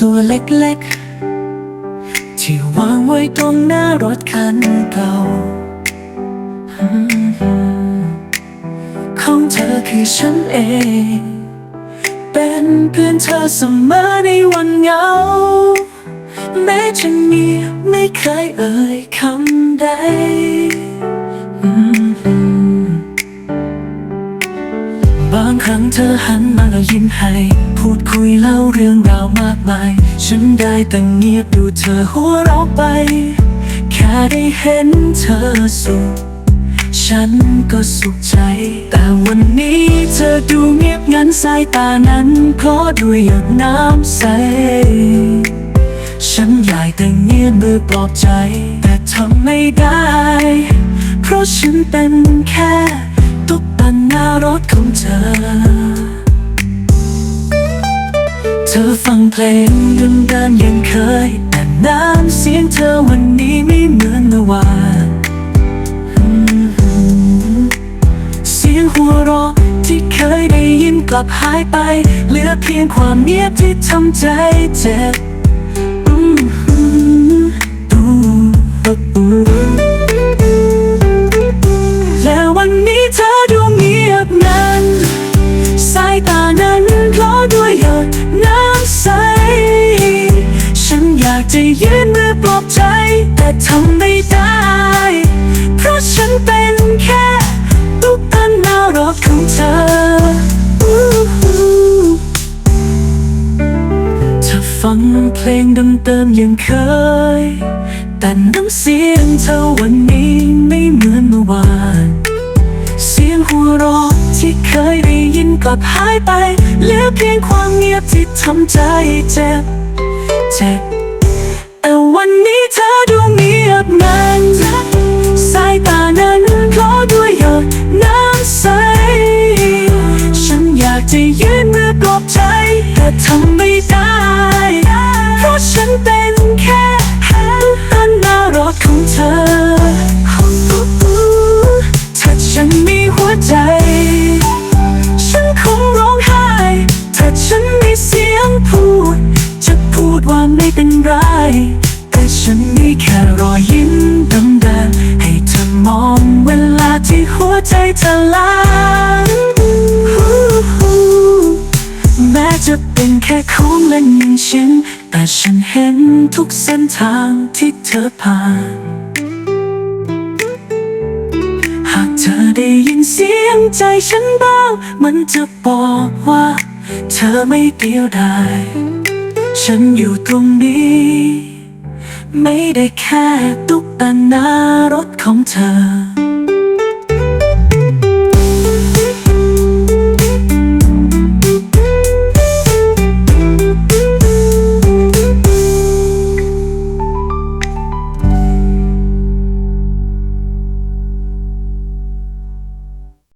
ตัวเล็กๆ ที่วางไว้ตรงหน้ารถคันเก่า ของเธอคือฉันเอง เป็นเพื่อนเธอเสมอในวันเหงา แม้จะเงีไม่เคยเอ่ยคำใด ครั้งเธอหันมาแล้วยิ้มให้ พูดคุยเล่าเรื่องราวมากมาย ฉันได้แต่เงียบดูเธอหัวเราะไป แค่ได้เห็นเธอสุข ฉันก็สุขใจ แต่วันนี้เธอดูเงียบงันสายตานั้นเพราะด้วยหยดน้ำใส ฉันอยากแต่เงียบมือปลอบใจ แต่ทำไม่ได้ เพราะฉันเป็นแค่ารถของเธอ เธอฟังเพลงดังๆยังเคย แต่น้ำเสียงเธอวันนี้ไม่เหมือนเมื่อวานเสียงหัวเราะที่เคยได้ยินกลับหายไป เหลือเพียงความเงียบที่ทำใจเจ็บ จะยืนมือปลอบใจ แต่ทำไม่ได้ เพราะฉันเป็นแค่ตุ๊กตาหน้ารถของเธอฟังเพลงเดิมๆยังเคย แต่น้ำเสียงเธอวันนี้ไม่เหมือนเมื่อวาน เสียงหัวเราะที่เคยได้ยินกลับหายไปเหลือเพียงความเงียบที่ทำใจเจ็บ เจ็บ วันนี้เธอดูเงียบงันสายตานั้นเพราะด้วยหยดน้ำใส ฉันอยากจะยืนมือปลอบใจ แต่ทำไม่ได้ เพราะฉันเป็นแค่ตันหน้ารถของเธอถ้าฉันมีหัวใจ ฉันคงร้องไห้ถ้าฉันมีเสียงพูด จะพูดว่าไม่เป็นไร แต่ฉันมีแค่รอยยิ้มดำๆให้เธอมองเวลาที่หัวใจเธอลางแม้จะเป็นแค่ของเล่นหนึ่งชิ้น แต่ฉันเห็นทุกเส้นทางที่เธอผ่าน หากเธอได้ยินเสียงใจฉันบ้าง มันจะบอกว่า เธอไม่เดียวดายฉันอยู่ตรงนี้ ไม่ได้แค่ตุ๊กตาหน้ารถของเธอ